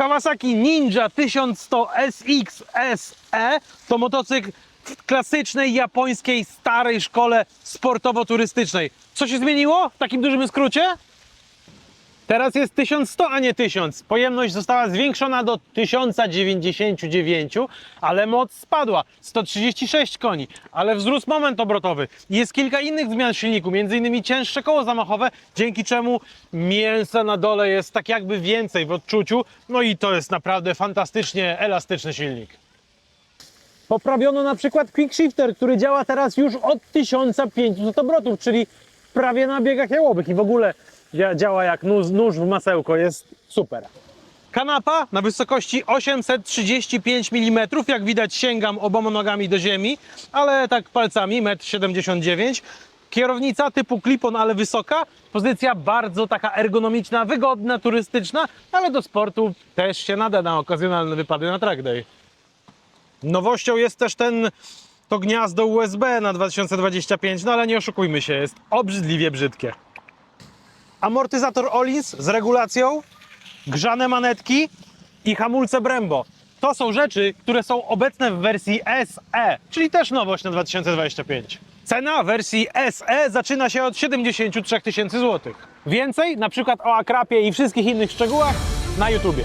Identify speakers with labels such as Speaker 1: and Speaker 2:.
Speaker 1: Kawasaki Ninja 1100 SX SE to motocykl w klasycznej japońskiej starej szkole sportowo-turystycznej. Co się zmieniło w takim dużym skrócie? Teraz jest 1100, a nie 1000. Pojemność została zwiększona do 1099, ale moc spadła. 136 koni, ale wzrósł moment obrotowy. Jest kilka innych zmian w silniku, m.in. cięższe koło zamachowe, dzięki czemu mięsa na dole jest tak jakby więcej w odczuciu. No i to jest naprawdę fantastycznie elastyczny silnik. Poprawiono na przykład quick shifter, który działa teraz już od 1500 obrotów, czyli prawie na biegach jałowych i w ogóle działa jak nóż, w masełko, jest super. Kanapa na wysokości 835 mm, jak widać sięgam oboma nogami do ziemi, ale tak palcami 1,79 m. Kierownica typu clip-on, ale wysoka. Pozycja bardzo taka ergonomiczna, wygodna, turystyczna, ale do sportu też się nada na okazjonalne wypady na track day. Nowością jest też ten to gniazdo USB na 2025, no ale nie oszukujmy się, jest obrzydliwie brzydkie. Amortyzator Olins z regulacją, grzane manetki i hamulce Brembo. To są rzeczy, które są obecne w wersji SE, czyli też nowość na 2025. Cena wersji SE zaczyna się od 73 tysięcy złotych. Więcej, na przykład o Akrapie i wszystkich innych szczegółach na YouTubie.